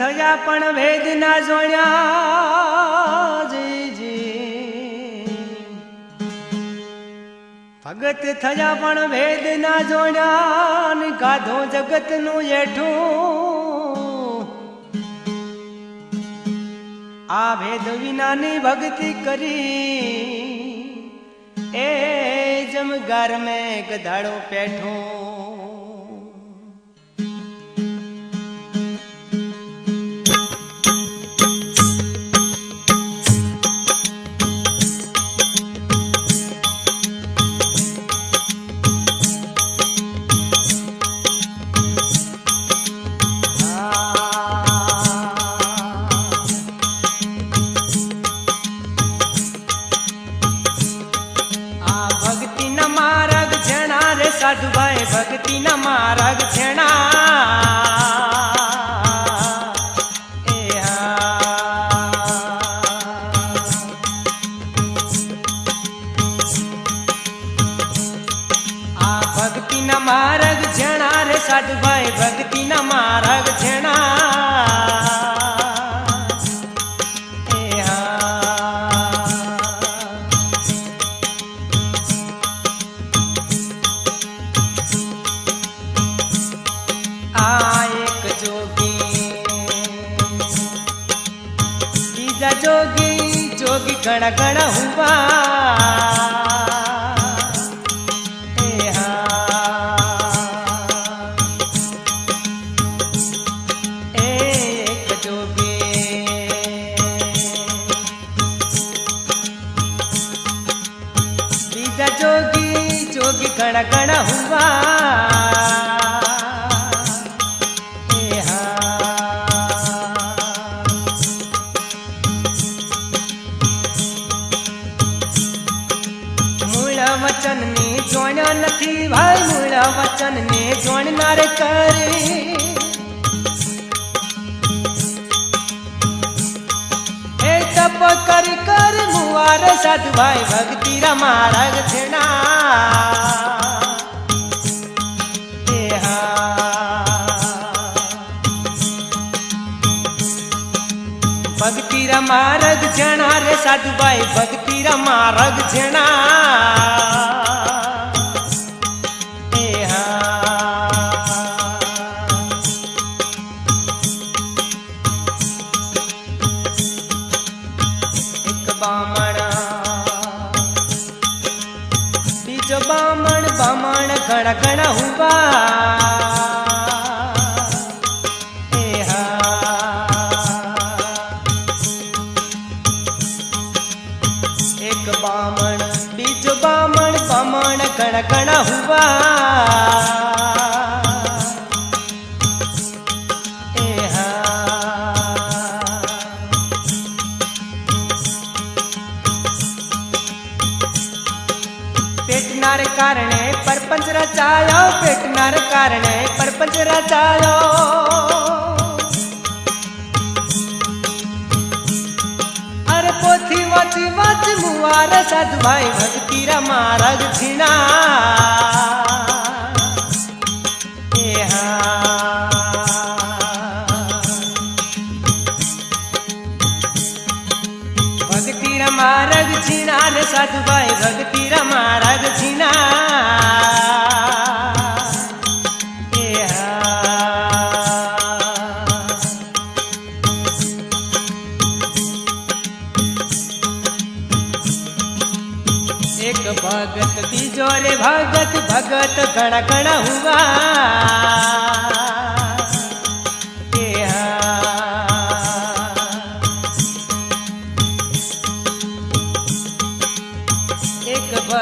થયા પણ વેદ ના જોણ્યા જી જી ભગત થયા પણ વેદ ના જોણ્યા ને ગાધો જગતનું એઠું આ ભેદ વિનાની ભક્તિ કરી, એ જમગાર મેં ગધાડો પેઠો. સાધુભાઈ ભક્તિના માર્ગ છેણા. બીજા જોગી જોગી ઘણા ઘણા હુવા એક જોગી. બીજા જોગી જોગી હુવા. વચન ને જોણ્યા નથી, ભાઈ મૂળા વચન ને જોણનાર કરે. એ તપ કરી કર મુવાર સાધુભાઈ ભક્તિ રમારગ છેડા ભક્તિ રમારગ છેણા રે સાધુભાઈ ભક્તિ રમારગ છેણા ગણ ઘણા હુવા એ હા. એક બામણ બીજ બામણ બામણ ગણ ગણ હુવા પેટનાર કારણે પરપંચ રચાયો પેટનાર કારણે પરપંચ રચાયો અરે પોથી વાંચી વાંચ મુવાર સાધુભાઈ ભક્તિ રમારગ છીણા ભક્તિ રમારગ છીણા રે સાધુભાઈ ભક્તિ રમારગ છીણા એ હા. એક ભગત, બીજો રે ભગત ભગત ઘણા ઘણા હુવા.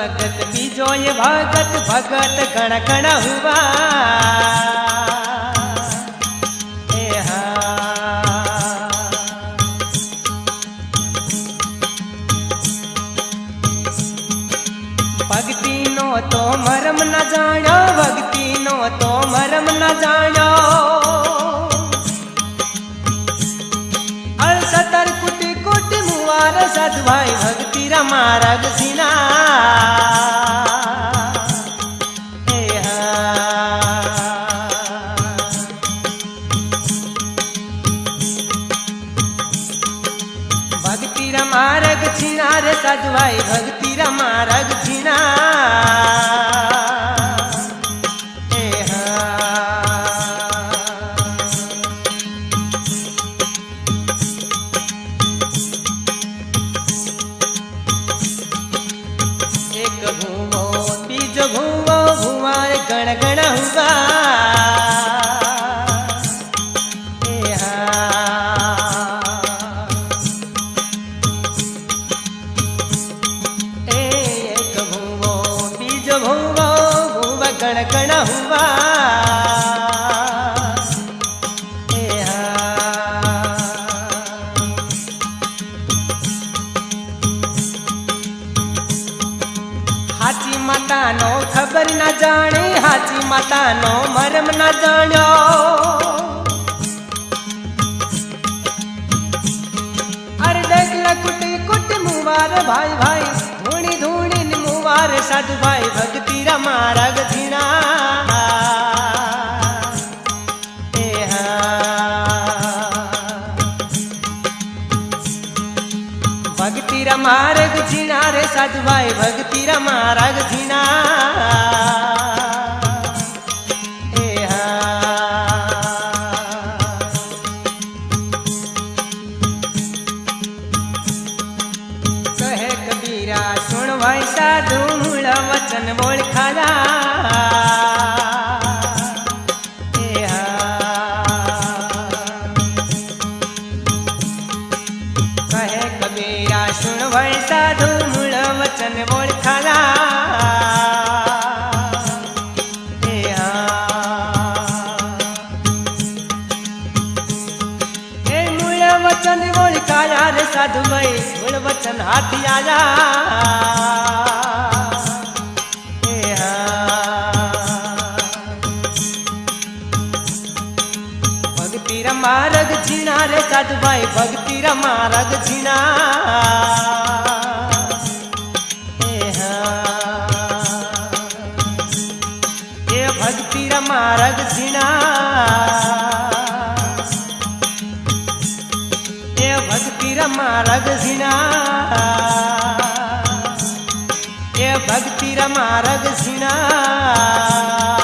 ભગત બીજો એ ભગત ભગત ઘણા ઘણા હુવા. એ હા. ભક્તિ નો તો મરમ ન જાણ્યો. ભક્તિ જાણ્યો સદવાય ભક્તિ રમા રગસિના ભક્તિ રમા રગ છીના રે સદવાય ભક્તિ રમા રગ છીના જાણે હાચી માતાનો મરમ ન જાણ્યો. અરે ડગલા કુટી કુટ મુવાર ભાઈ ભાઈ, ધૂણી ધૂણી ને મુવાર સાધુ ભાઈ ભક્તિ રમા રગ ભક્તિ રમારગ ઝીણા રે સાધુભાઈ ભક્તિ રમારગ ઝીણા. વચન ઓળખાયા રે સાધુ ભાઈ મૂળ વચન હાથી આયા. રમારગ છીણા રે સાધુભાઈ ભક્તિ રમારગ છીણા એ ભક્તિ રમારગ છીણા એ ભક્તિ રમારગ છીણા એ ભક્તિ રમારગ છીણા